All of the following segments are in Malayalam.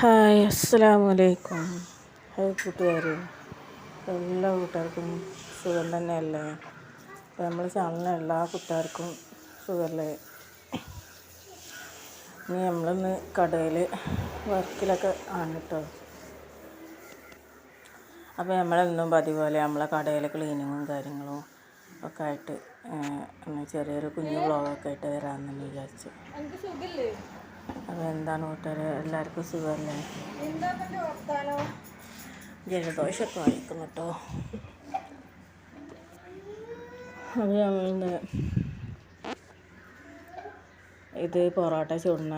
ഹായ് അസ്സാം വലൈക്കും ഹായ് കൂട്ടുകാർ എല്ലാ കൂട്ടുകാർക്കും സുഖം തന്നെയല്ലേ? നമ്മൾ ചാനലിലെ എല്ലാ കൂട്ടുകാർക്കും സുഖമല്ലേ? ഇനി നമ്മളിന്ന് കടയിൽ വർക്കിലൊക്കെ ആണ് കേട്ടോ. അപ്പോൾ നമ്മളെന്നും പതിപോലെ പോലെ നമ്മളെ കടയിലെ ക്ലീനിങ്ങും കാര്യങ്ങളും ഒക്കെ ആയിട്ട് ചെറിയൊരു കുഞ്ഞു വ്ളോഗൊക്കെ ആയിട്ട് വരാമെന്ന് വിചാരിച്ചു അപ്പോൾ എന്താണ് കൂട്ടുകാർ എല്ലാവർക്കും സുഖമല്ലേ ജലദോഷമൊക്കെ വായിക്കുന്നു കേട്ടോ. അത് നമ്മളിന്ന് ഇത് പൊറോട്ട ചുടുന്ന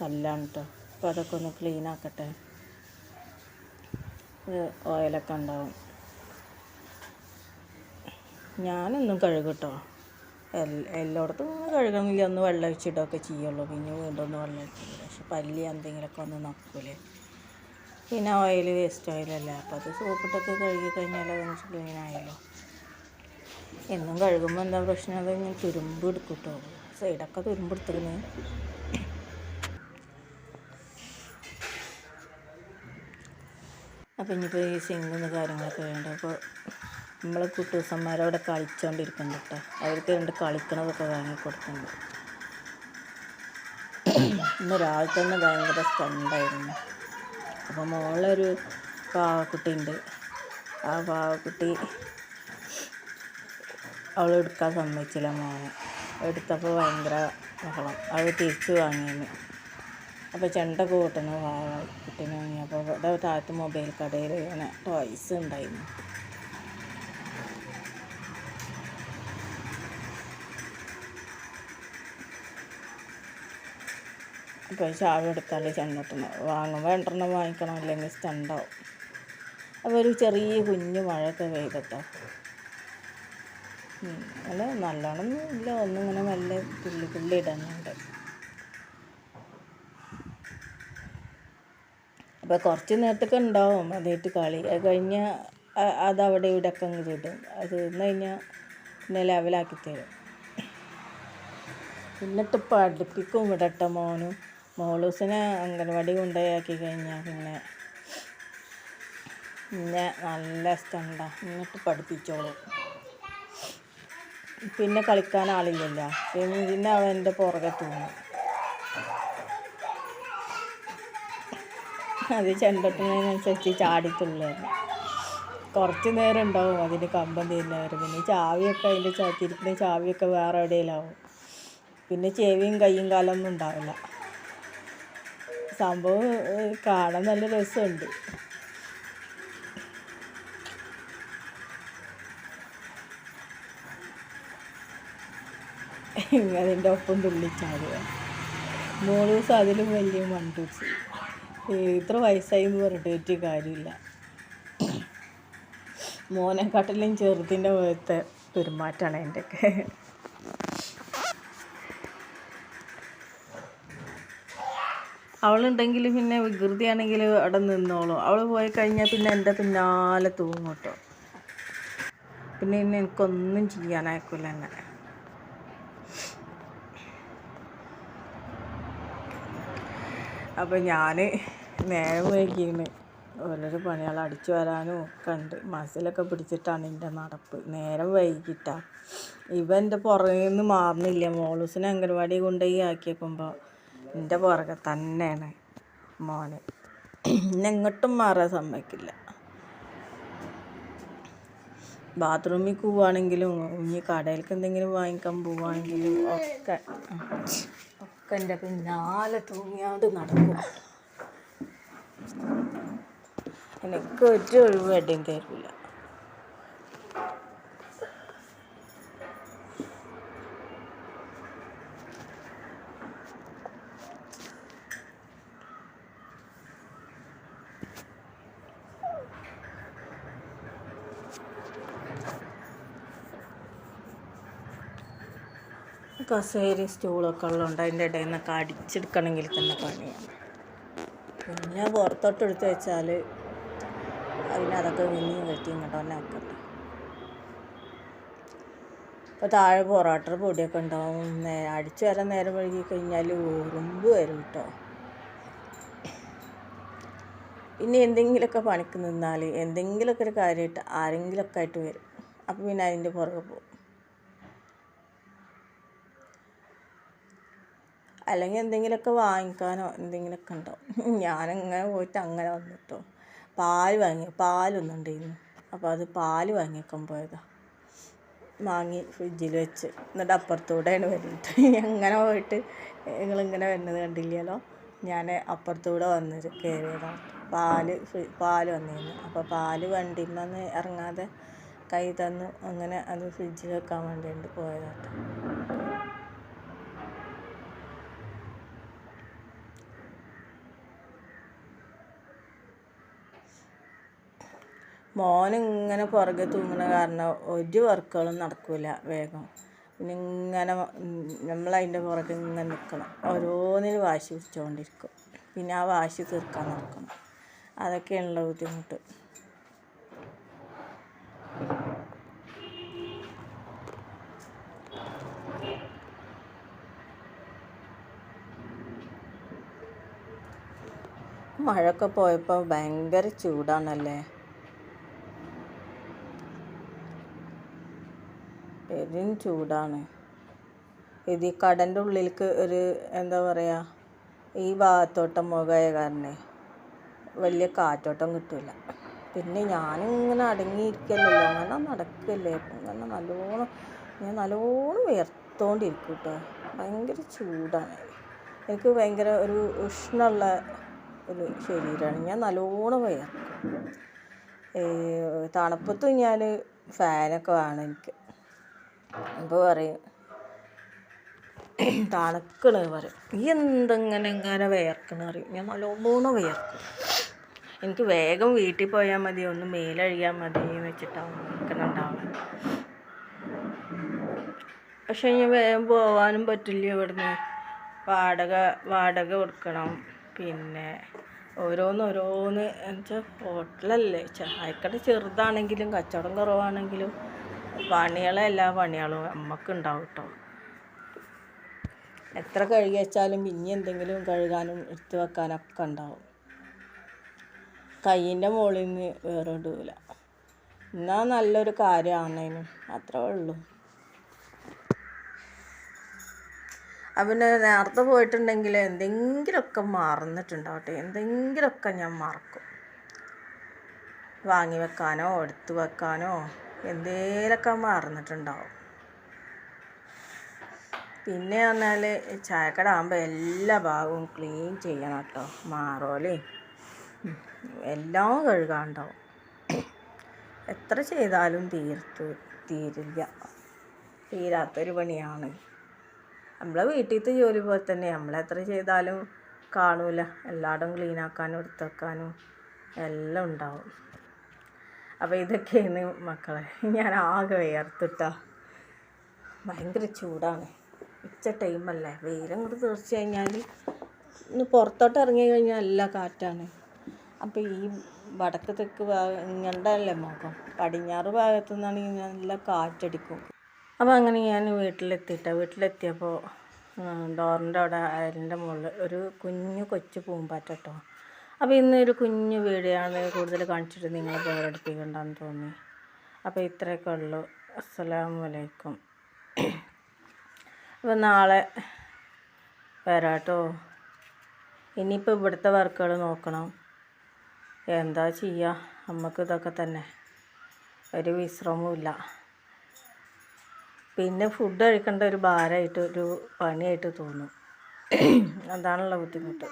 കല്ലാണ് കേട്ടോ. അപ്പോൾ അതൊക്കെ ഒന്ന് ക്ലീൻ ആക്കട്ടെ. ഇത് ഓയിലൊക്കെ ഉണ്ടാവും. ഞാനൊന്നും കഴുകും കേട്ടോ. എൽ എല്ലായിടത്തും കഴുകണമെങ്കിൽ ഒന്ന് വെള്ളം ഒഴിച്ചിട്ടൊക്കെ ചെയ്യുള്ളൂ. പിന്നെ വീണ്ടും ഒന്ന് വെള്ളം ഒഴിക്കില്ല പക്ഷെ പല്ലി എന്തെങ്കിലുമൊക്കെ ഒന്ന് നക്കൂലേ. പിന്നെ ഓയിൽ വേസ്റ്റ് ഓയിലല്ലേ അപ്പോൾ അത് സോപ്പിട്ടൊക്കെ കഴുകി കഴിഞ്ഞാൽ അതൊന്ന് ക്ലീൻ ആയല്ലോ എന്നും കഴുകുമ്പോൾ എന്താ പ്രശ്നം? അത് ഞാൻ തുരുമ്പ് എടുക്കും കേട്ടോ സൈഡൊക്കെ തുരുമ്പ് എടുത്തിരുന്നു അപ്പം ഇനിയിപ്പോൾ ഈ സിങ്കുന്ന കാര്യങ്ങളൊക്കെ വേണ്ട? അപ്പോൾ നമ്മൾ കുട്ടൂസന്മാരവിടെ കളിച്ചുകൊണ്ടിരിക്കുന്നുണ്ട് കേട്ടോ അവർക്ക് രണ്ട് കളിക്കണതൊക്കെ വാങ്ങി കൊടുക്കുന്നുണ്ട് ഇന്ന് രാവിലെ തന്നെ ഭയങ്കര സ്റ്റണ്ടായിരുന്നു. അപ്പോൾ മോളൊരു പാവക്കുട്ടി ഉണ്ട് ആ പാവക്കുട്ടി അവൾ എടുക്കാൻ സമ്മതിച്ചില്ല മോനെ. എടുത്തപ്പോൾ ഭയങ്കര ബഹളം. അവൾ തിരിച്ചു വാങ്ങിയെന്ന് അപ്പോൾ ചെണ്ട കൂട്ടണ വാങ്ങി. അപ്പോൾ ഇവിടെ താഴത്ത് മൊബൈൽ കടയിൽ ഇങ്ങനെ ടോയ്സ് ഉണ്ടായിരുന്നു. അപ്പോൾ ചാവി എടുത്താലേ ചെന്നെത്തുന്നു വാങ്ങുമ്പോൾ രണ്ടെണ്ണം വാങ്ങിക്കണം. അല്ലെങ്കിൽ സ്റ്റണ്ടാവും. അപ്പോൾ ഒരു ചെറിയ കുഞ്ഞു മഴയൊക്കെ പെയ്തിട്ടോ. അല്ല നല്ലോണമൊന്നും ഇല്ല. ഒന്നിങ്ങനെ നല്ല തുള്ളി തുള്ളി ഇടുന്നുണ്ട്. അപ്പോൾ കുറച്ച് നേരത്തൊക്കെ ഉണ്ടാവും. അതായിട്ട് കളി. അത് കഴിഞ്ഞാൽ അത് അവിടെ ഇവിടെ ഒക്കെ അങ്ങ് വിടും. അത് ഇന്ന് കഴിഞ്ഞാൽ പിന്നെ ലെവലാക്കി തരും. എന്നിട്ട് പഠിപ്പിക്കും ഇവിടെ മോനും. മോളൂസിനെ അംഗൻവാടി കൊണ്ടുപോയി കഴിഞ്ഞാൽ പിന്നെ പിന്നെ നല്ല ഇഷ്ടമുണ്ടാ എന്നിട്ട് പഠിപ്പിച്ചോളും. പിന്നെ കളിക്കാൻ ആളില്ലല്ലോ. പിന്നെ അവൻ എന്റെ പുറകെ തൂങ്ങും. അത് ചെണ്ടട്ടിനനുസരിച്ച് ചാടിത്തുള്ളായിരുന്നു കുറച്ച് നേരം ഉണ്ടാവും അതിന് കമ്പം തീരുന്നവർ പിന്നെ ചാവിയൊക്കെ അതിന്റെ ചാക്കിരിക്കുന്ന ചാവിയൊക്കെ വേറെ എവിടെയെങ്കിലും ആവും പിന്നെ ചെവിയും കൈയും കാലൊന്നും ഉണ്ടാവില്ല. സംഭവം കാണാൻ നല്ല രസമുണ്ട്. അതിന്റെ ഒപ്പം തുള്ളിച്ചാടുക. മൂന്ന് ദിവസം അതിലും വലിയ മണ്ടൂസ്. ഇത്ര വയസ്സായി എന്ന് പറഞ്ഞിട്ട് ഒരു കാര്യമില്ല. മോനെക്കാട്ടിലും ചെറുതിന്റെ പോലത്തെ പെരുമാറ്റമാണ് എന്റെയൊക്കെ അവളുണ്ടെങ്കിൽ പിന്നെ വികൃതിയാണെങ്കിൽ അവിടെ നിന്നോളും. അവൾ പോയി കഴിഞ്ഞാൽ പിന്നെ എന്റെ പിന്നാലെ തൂങ്ങും കേട്ടോ. പിന്നെ ഇനി എനിക്കൊന്നും ചെയ്യാനായിക്കില്ല എന്നെ അപ്പോൾ ഞാൻ നേരം വൈകിയാണ് ഓരോരോ പണികൾ അടിച്ചു വരാനും ഒക്കെ ഉണ്ട്. മസിലൊക്കെ പിടിച്ചിട്ടാണ് എന്റെ നടപ്പ്. നേരം വൈകിട്ടാ. ഇവ എന്റെ പുറകിൽ നിന്ന് മാറുന്നില്ല. മോളൂസിനെ അംഗൻവാടി കൊണ്ടുപോയി ആക്കിയേക്കുമ്പോൾ എന്റെ പുറകെ തന്നെയാണ് മോന്. എങ്ങോട്ടും മാറാൻ സമ്മതിക്കില്ല. ബാത്റൂമിൽ പോവുകയാണെങ്കിലും ഇനി കടയിലേക്ക് എന്തെങ്കിലും വാങ്ങിക്കാൻ പോവുകയാണെങ്കിലും ഒക്കെ ഒക്കെ എന്റെ പിന്നാലെ തൂങ്ങിയാണ്ട് നടക്കും. എനിക്ക് ഒരു ഒഴിവ് എവിടെയും തരില്ല. കസേര സ്റ്റൂളൊക്കെ ഉള്ളതുകൊണ്ട് അതിന്റെ ഇടയിൽ നിന്നൊക്കെ അടിച്ചെടുക്കണമെങ്കിൽ തന്നെ പണിയാണ്. പിന്നെ പുറത്തോട്ട് എടുത്ത് വെച്ചാൽ അതിനതൊക്കെ വിനിയും കെട്ടി ഇങ്ങോട്ട് തന്നെ ആക്കണ്ട ഇപ്പോൾ താഴെ പൊറോട്ട പൊടിയൊക്കെ ഉണ്ടാവും. അടിച്ചു വരാൻ നേരം വഴുകി കഴിഞ്ഞാൽ ഉറുമ്പ് വരും കേട്ടോ. പിന്നെ എന്തെങ്കിലുമൊക്കെ പണിക്ക് നിന്നാൽ എന്തെങ്കിലുമൊക്കെ ഒരു കാര്യമായിട്ട് ആരെങ്കിലുമൊക്കെ ആയിട്ട് വരും. അപ്പോൾ പിന്നെ അതിന്റെ പുറകെ പോകും. അല്ലെങ്കിൽ എന്തെങ്കിലുമൊക്കെ വാങ്ങിക്കാനോ എന്തെങ്കിലുമൊക്കെ ഉണ്ടാവും ഞാനങ്ങനെ പോയിട്ട് അങ്ങനെ വന്നിട്ടോ. പാൽ വാങ്ങി പാലൊന്നുണ്ടായിരുന്നു അപ്പോൾ അത് പാൽ വാങ്ങിക്കാൻ പോയതാ. വാങ്ങി ഫ്രിഡ്ജിൽ വെച്ച്. എന്നിട്ട് അപ്പുറത്തൂടെയാണ് വരുന്നത്. അങ്ങനെ പോയിട്ട് നിങ്ങളിങ്ങനെ വരുന്നത് കണ്ടില്ലല്ലോ? ഞാൻ അപ്പുറത്തൂടെ വന്നത് കയറിയതാണ്. പാൽ പാൽ വന്നിരുന്നു. അപ്പോൾ പാൽ വണ്ടിയിൽ നിന്ന് ഇറങ്ങാതെ കൈ തന്നു. അങ്ങനെ അത് ഫ്രിഡ്ജിൽ വെക്കാൻ വേണ്ടിയിട്ട് പോയതാട്ടോ. മോൻ ഇങ്ങനെ പുറകെ തൂങ്ങണ കാരണം ഒരു വർക്കുകളും നടക്കില്ല വേഗം. പിന്നെ ഇങ്ങനെ നമ്മളതിന്റെ പുറകെ ഇങ്ങനെ നിൽക്കണം ഓരോന്നിന് വാശി പിടിച്ചുകൊണ്ടിരിക്കും പിന്നെ ആ വാശി തീർക്കാൻ നടക്കണം. അതൊക്കെയാണുള്ള ബുദ്ധിമുട്ട്. മഴയൊക്കെ പോയപ്പോൾ ഭയങ്കര ചൂടാണല്ലേ? പെരും ചൂടാണ്. ഇത് ഈ കടന്റെ ഉള്ളിലേക്ക് ഒരു എന്താ പറയുക ഈ ഭാഗത്തോട്ടം മുഖമായ കാരണം വലിയ കാറ്റോട്ടം കിട്ടില്ല പിന്നെ ഞാനിങ്ങനെ അടങ്ങിയിരിക്കല്ലോ അങ്ങനെ നടക്കല്ലേ അങ്ങനെ നല്ലോണം ഞാൻ നല്ലോണം വിയർത്തോണ്ടിരിക്കും കേട്ടോ ഭയങ്കര ചൂടാണ്. എനിക്ക് ഭയങ്കര ഒരു ഉഷ്ണമുള്ള ഒരു ശരീരമാണ് ഞാൻ നല്ലോണം വിയർക്കും. തണുപ്പത്തും ഞാൻ ഫാനൊക്കെ വേണം എനിക്ക്. അപ്പോൾ പറയും തണുക്കണ് പറയും. ഈ എന്തെങ്ങനെ ഇങ്ങനെ വിയർക്കണ? അറിയും ഞാൻ നല്ലോണം വിയർക്കും. എനിക്ക് വേഗം വീട്ടിൽ പോയാൽ മതി ഒന്ന് മേലഴിയാൽ മതി എന്ന് വെച്ചിട്ടാണ് നിൽക്കുന്നുണ്ടാവുക പക്ഷേ ഞാൻ വേഗം പോവാനും പറ്റില്ല ഇവിടുന്ന്. വാടക വാടക കൊടുക്കണം. പിന്നെ ഓരോന്ന് ഓരോന്ന് എന്നുവെച്ചാൽ ഹോട്ടലല്ലേ ചായക്കട ചെറുതാണെങ്കിലും കച്ചവടം കുറവാണെങ്കിലും പണികളെ എല്ലാ പണികളും നമുക്ക് ഉണ്ടാവും കേട്ടോ എത്ര കഴുകി വെച്ചാലും പിന്നെ എന്തെങ്കിലും കഴുകാനും എടുത്തു വെക്കാനൊക്കെ ഉണ്ടാവും. കയ്യിന്റെ മുകളിൽ നിന്ന് വേറെ ഇടൂല. എന്നാൽ നല്ലൊരു കാര്യമാണേനും അത്രേ ഉള്ളൂ. അപ്പം നേരത്തെ പോയിട്ടുണ്ടെങ്കിൽ എന്തെങ്കിലുമൊക്കെ മറന്നിട്ടുണ്ടാവട്ടെ. എന്തെങ്കിലുമൊക്കെ ഞാൻ മറക്കും. വാങ്ങി വെക്കാനോ എടുത്തു വെക്കാനോ. എന്തേലൊക്കെ മറന്നിട്ടുണ്ടാവും. പിന്നെ പറഞ്ഞാൽ ചായക്കട ആകുമ്പോൾ എല്ലാ ഭാഗവും ക്ലീൻ ചെയ്യണം കേട്ടോ മാറോലയും എല്ലാം കഴുകാണ്ടാവും. എത്ര ചെയ്താലും തീർത്തു തീരില്ല. തീരാത്തൊരു പണിയാണ്. നമ്മളെ വീട്ടിലത്തെ ജോലി പോലെ തന്നെ നമ്മളെത്ര ചെയ്താലും കാണൂല. എല്ലായിടും ക്ലീനാക്കാനും എടുത്തു വെക്കാനും എല്ലാം ഉണ്ടാവും. അപ്പോൾ ഇതൊക്കെയാണ് മക്കളെ. ഞാൻ ആകെ വിയർത്തിട്ടാ. ഭയങ്കര ചൂടാണ്. ഉച്ച ടൈമല്ലേ വെയിലങ്ങോട്ട് തീർച്ച കഴിഞ്ഞാൽ ഒന്ന് പുറത്തോട്ട് ഇറങ്ങി കഴിഞ്ഞാൽ നല്ല കാറ്റാണ്. അപ്പോൾ ഈ വടക്ക് തെക്ക് ഭാഗം ഇങ്ങടെ അല്ലേ മുഖം. പടിഞ്ഞാറ് ഭാഗത്തു നിന്നാണെങ്കിൽ നല്ല കാറ്റടിക്കും. അപ്പോൾ അങ്ങനെ ഞാൻ വീട്ടിലെത്തിയിട്ട വീട്ടിലെത്തിയപ്പോൾ ഡോറിന്റെ അവിടെ അയലിന്റെ മുകളിൽ ഒരു കുഞ്ഞു കൊച്ചു പൂമ്പാറ്റ കേട്ടോ അപ്പോൾ ഇന്നൊരു കുഞ്ഞു വീഡിയോ ആണ് കൂടുതൽ കാണിച്ചിട്ട് നിങ്ങളെ ബോറടിപ്പിക്കണ്ടെന്ന് തോന്നി. അപ്പോൾ ഇത്രയൊക്കെ ഉള്ളൂ. അസ്സലാമു അലൈക്കും. അപ്പോൾ നാളെ വരാട്ടോ ഇനിയിപ്പോൾ ഇവിടുത്തെ വർക്കുകൾ നോക്കണം. എന്താ ചെയ്യുക നമുക്ക് ഇതൊക്കെ തന്നെ. ഒരു വിശ്രമവും പിന്നെ ഫുഡ് കഴിക്കേണ്ട ഒരു ഭാരമായിട്ട് ഒരു പണിയായിട്ട് തോന്നും. അതാണുള്ള ബുദ്ധിമുട്ട്.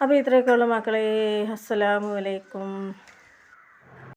അപ്പോൾ ഇത്രയൊക്കെയുള്ള മക്കളെ. അസ്സലാമു അലൈക്കും.